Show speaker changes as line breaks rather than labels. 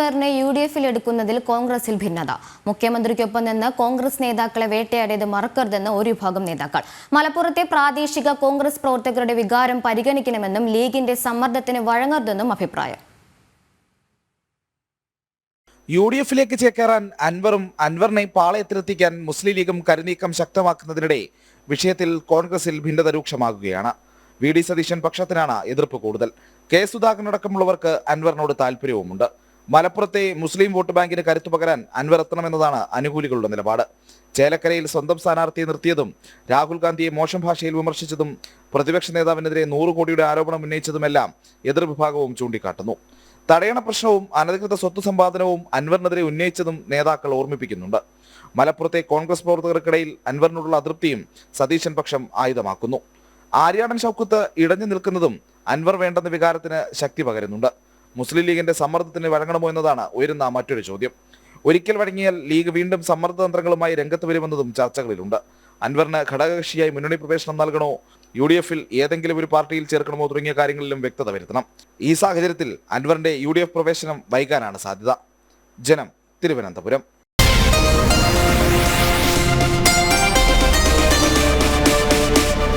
അൻവറിനെ U D എഫിൽ എടുക്കുന്നതിൽ കോൺഗ്രസിൽ ഭിന്നത. മുഖ്യമന്ത്രിക്കൊപ്പം നിന്ന് കോൺഗ്രസ് നേതാക്കളെ വേട്ടയാടിയത് മറക്കരുതെന്ന് ഒരു വിഭാഗം നേതാക്കൾ. മലപ്പുറത്തെ പ്രാദേശിക കോൺഗ്രസ് പ്രവർത്തകരുടെ വികാരം പരിഗണിക്കണമെന്നും ലീഗിന്റെ സമ്മർദ്ദത്തിന് വഴങ്ങരുതെന്നും അഭിപ്രായം.
യു ഡി എഫിലേക്ക് ചേക്കേറാൻ അൻവറും അൻവറിനെ പാളയത്തിലെത്തിക്കാൻ മുസ്ലിം ലീഗും കരുനീക്കം ശക്തമാക്കുന്നതിനിടെ വിഷയത്തിൽ കോൺഗ്രസിൽ ഭിന്നത രൂക്ഷമാകുകയാണ്. വി ഡി സതീശൻ പക്ഷത്തിനാണ് എതിർപ്പ് കൂടുതൽ. കെ സുധാകരനടക്കമുള്ളവർക്ക് അൻവറിനോട് താല്പര്യവുമുണ്ട് മലപ്പുറത്തെ മുസ്ലിം വോട്ട് ബാങ്കിന് കരുത്തു പകരാൻ അൻവർ എത്തണമെന്നതാണ് അനുകൂലികളുടെ നിലപാട്. ചേലക്കരയിൽ സ്വന്തം സ്ഥാനാർത്ഥിയെ നിർത്തിയതും രാഹുൽ ഗാന്ധിയെ മോശം ഭാഷയിൽ വിമർശിച്ചതും പ്രതിപക്ഷ നേതാവിനെതിരെ നൂറ് കോടിയുടെ ആരോപണം ഉന്നയിച്ചതുമെല്ലാം എതിർവിഭാഗവും ചൂണ്ടിക്കാട്ടുന്നു. തടയണ പ്രശ്നവും അനധികൃത സ്വത്ത് സമ്പാദനവും അൻവറിനെതിരെ ഉന്നയിച്ചതും നേതാക്കൾ ഓർമ്മിപ്പിക്കുന്നുണ്ട്. മലപ്പുറത്തെ കോൺഗ്രസ് പ്രവർത്തകർക്കിടയിൽ അൻവറിനോടുള്ള അതൃപ്തിയും സതീശൻ പക്ഷം ആയുധമാക്കുന്നു. ആര്യാടൻ ഷൗക്കത്ത് ഇടഞ്ഞു നിൽക്കുന്നതും അൻവർ വേണ്ടെന്ന വികാരത്തിന് ശക്തി പകരുന്നുണ്ട്. മുസ്ലിം ലീഗിന്റെ സമ്മർദ്ദത്തിന് വഴങ്ങണമോ എന്നതാണ് ഉയരുന്ന മറ്റൊരു ചോദ്യം. ഒരിക്കൽ വഴങ്ങിയാൽ ലീഗ് വീണ്ടും സമ്മർദ്ദതന്ത്രങ്ങളുമായി രംഗത്ത് വരുമെന്നതും ചർച്ചകളിലുണ്ട്. അൻവറിന് ഘടകകക്ഷിയായി മുന്നണി പ്രവേശനം നൽകണോ? യു ഡി എഫിൽ ഏതെങ്കിലും ഒരു പാർട്ടിയിൽ ചേർക്കണമോ തുടങ്ങിയ കാര്യങ്ങളിലും വ്യക്തത വരുത്തണം. ഈ സാഹചര്യത്തിൽ അൻവറിന്റെ യു ഡി എഫ് പ്രവേശനം വൈകാനാണ് സാധ്യത. ജനം തിരുവനന്തപുരം.